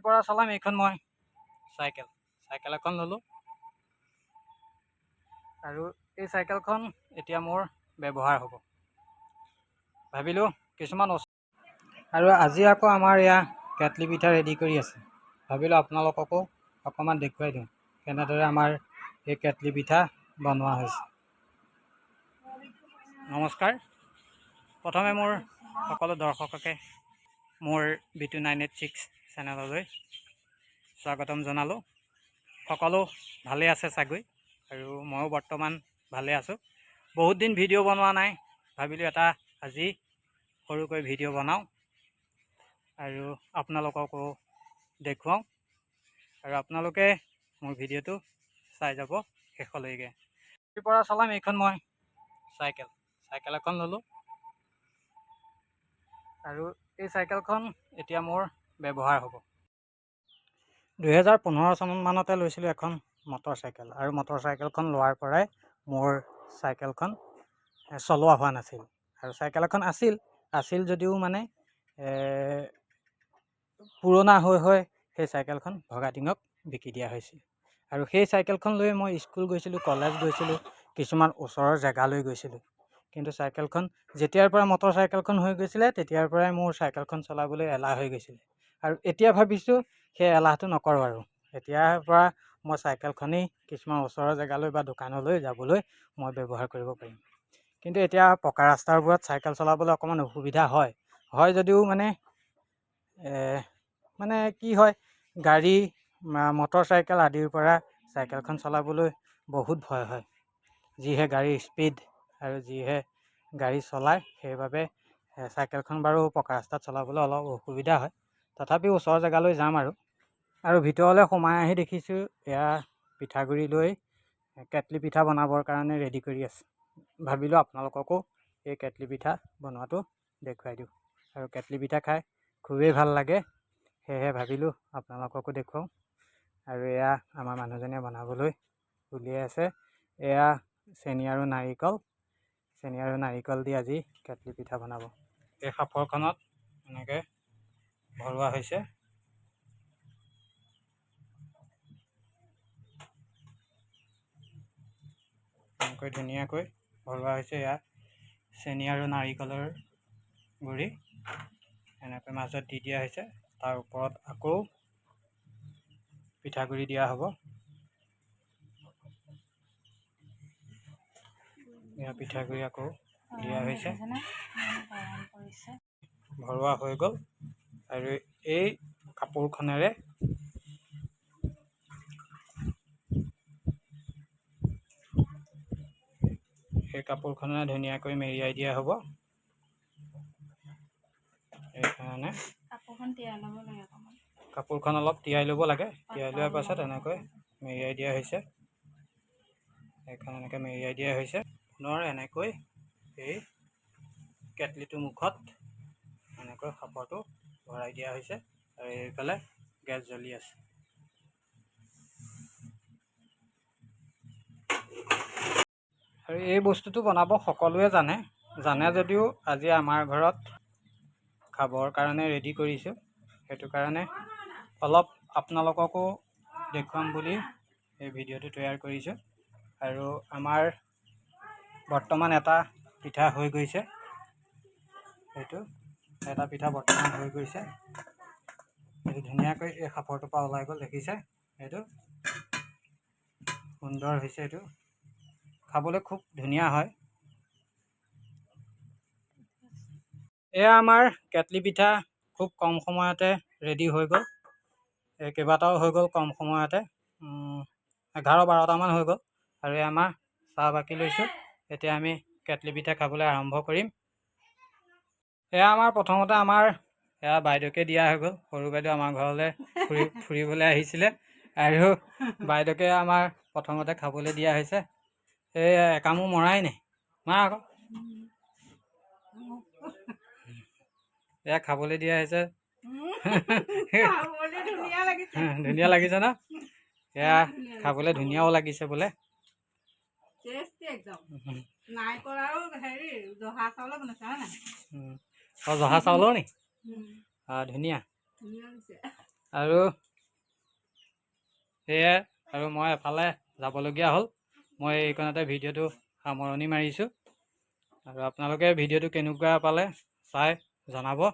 পৰা চলাম এইখন মই। চাইকেল চাইকেল এখন ল'লোঁ। আৰু এই চাইকেলখন এতিয়া মোৰ ব্যৱহাৰ হ'ব। ভাবিলোঁ কিছুমান আৰু আজি আকৌ আমাৰ এয়া কেটলি পিঠা ৰেডি কৰি আছে। ভাবিলোঁ আপোনালোককো অকণমান দেখুৱাই দিওঁ কেনেদৰে আমাৰ এই কেটলি পিঠা বনোৱা হৈছে। নমস্কাৰ। প্ৰথমে মোৰ সকলো দৰ্শককে মোৰ B two nine eight six চেনেললৈ স্বাগতম জনালোঁ। সকলো ভালে আছে চাগৈ? আৰু ময়ো বৰ্তমান ভালে আছোঁ। বহুত দিন ভিডিঅ' বনোৱা নাই, ভাবিলোঁ এটা আজি সৰুকৈ ভিডিঅ' বনাওঁ আৰু আপোনালোককো দেখুৱাওঁ। আৰু আপোনালোকে মোৰ ভিডিঅ'টো চাই যাব শেষলৈকে। পৰা চলাম এইখন মই চাইকেল। চাইকেল এখন ল'লোঁ। আৰু এই চাইকেলখন এতিয়া মোৰ ব্যৱহাৰ হ'ব। দুহেজাৰ পোন্ধৰ চনমানতে লৈছিলোঁ এখন মটৰ চাইকেল আৰু মটৰ চাইকেলখন লোৱাৰ পৰাই মোৰ চাইকেলখন চলোৱা হোৱা নাছিল। আৰু চাইকেল এখন আছিল আছিল যদিও মানে পুৰণা হৈ হৈ সেই চাইকেলখন ভগা টিঙক বিকি দিয়া হৈছিল। আৰু সেই চাইকেলখন লৈ মই স্কুল গৈছিলোঁ কলেজ গৈছিলোঁ কিছুমান ওচৰৰ জেগালৈ গৈছিলোঁ। কিন্তু চাইকেলখন যেতিয়াৰ পৰা মটৰ চাইকেলখন হৈ গৈছিলে তেতিয়াৰ পৰাই মোৰ চাইকেলখন চলাবলৈ এলাহ হৈ গৈছিলে। আৰু এতিয়া ভাবিছোঁ সেই এলাহটো নকৰোঁ আৰু। এতিয়াৰ পৰা মই চাইকেলখনেই কিছুমান ওচৰৰ জেগালৈ বা দোকানলৈ যাবলৈ মই ব্যৱহাৰ কৰিব পাৰিম। কিন্তু এতিয়া পকা ৰাস্তাবোৰত চাইকেল চলাবলৈ অকণমান অসুবিধা হয়। হয় যদিও মানে মানে কি হয় গাড়ী মটৰ চাইকেল আদিৰ পৰা চাইকেলখন চলাবলৈ বহুত ভয় হয়। যিহে গাড়ীৰ স্পীড আৰু যিহে গাড়ী চলায় সেইবাবে চাইকেলখন বাৰু পকা ৰাস্তাত চলাবলৈ অলপ অসুবিধা হয়। তথাপিও ওচৰৰ জেগালৈ যাম আৰু। আৰু ভিতৰলৈ সোমাই আহি দেখিছোঁ এয়া পিঠাগুড়ি লৈ কেটলি পিঠা বনাবৰ কাৰণে ৰেডি কৰি আছে। ভাবিলোঁ আপোনালোককো এই কেটলি পিঠা বনোৱাটো দেখুৱাই দিওঁ। আৰু কেটলি পিঠা খাই খুবেই ভাল লাগে সেয়েহে ভাবিলোঁ আপোনালোককো দেখুৱাওঁ। আৰু এয়া আমাৰ মানুহজনীয়ে বনাবলৈ উলিয়াই আছে। এয়া চেনি আৰু নাৰিকল। চেনি আৰু নাৰিকল দি আজি কেটলি পিঠা বনাব। এই সাঁফৰখনত এনেকৈ ভৰোৱা হৈছে। এনেকৈ ধুনীয়াকৈ ভৰোৱা হৈছে এয়া চেনি আৰু নাৰিকলৰ গুড়ি। এনেকৈ মাজত দি দিয়া হৈছে। তাৰ ওপৰত আকৌ পিঠাগুড়ি দিয়া হ'ব। এয়া পিঠাগুড়ি আকৌ দিয়া হৈছে। ভৰোৱা হৈ গ'ল। আৰু এই কাপোৰখনেৰে সেই কাপোৰখনেৰে ধুনীয়াকৈ মেৰিয়াই দিয়া হ'ব। সেইকাৰণে কাপোৰখন অলপ তিয়াই ল'ব লাগে। তিয়াই লোৱাৰ পাছত এনেকৈ মেৰিয়াই দিয়া হৈছে। এইখন এনেকৈ মেৰিয়াই দিয়া হৈছে। পুনৰ এনেকৈ এই কেটলিটোৰ মুখত এনেকৈ সাপৰটো ভৰাই দিয়া হৈছে আৰু এইফালে গেছ জ্বলি আছে। আৰু এই বস্তুটো বনাব সকলোৱে জানে জানে যদিও আজি আমাৰ ঘৰত খাবৰ কাৰণে ৰেডি কৰিছোঁ। সেইটো কাৰণে অলপ আপোনালোককো দেখুৱাম বুলি এই ভিডিঅ'টো তৈয়াৰ কৰিছোঁ। আৰু আমাৰ বৰ্তমান এটা পিঠা হৈ গৈছে। সেইটো এটা পিঠা বৰ্তমান হৈ গৈছে। এইটো ধুনীয়াকৈ এই সাঁফৰটোৰ পৰা ওলাই গ'ল দেখিছে? এইটো সুন্দৰ হৈছে এইটো। খাবলৈ খুব ধুনীয়া হয়। এয়া আমাৰ কেটলি পিঠা খুব কম সময়তে ৰেডি হৈ গ'ল। এই কেইবাটাও হৈ গ'ল কম সময়তে। এঘাৰ বাৰটামান হৈ গ'ল। আৰু এই আমাৰ চাহ বাকি লৈছোঁ। এতিয়া আমি কেটলি পিঠা খাবলৈ আৰম্ভ কৰিম। এয়া আমাৰ প্ৰথমতে আমাৰ এয়া বাইদেউকে দিয়া হৈ গ'ল। সৰু বাইদেউ আমাৰ ঘৰলৈ ফুৰি ফুৰিবলৈ আহিছিলে। আৰু বাইদেউকে আমাৰ প্ৰথমতে খাবলৈ দিয়া হৈছে। এই একামো মৰাই নাই। মা আকৌ। এয়া খাবলৈ দিয়া হৈছে। ধুনীয়া লাগিছে। ন? এয়া খাবলৈ ধুনীয়াও লাগিছে বোলে। টেষ্টি একদম। নাৰিকল আৰু হেৰি জহা চাউলৰ বনাইছে হয় নাই। অঁ জহা চাউলৰ নি? অঁ ধুনীয়া। আৰু সেয়াই আৰু মই এফালে যাবলগীয়া হ'ল। মই এইকণতে ভিডিঅ'টো সামৰণি মাৰিছোঁ। আৰু আপোনালোকে ভিডিঅ'টো কেনেকুৱা পালে চাই জনাব।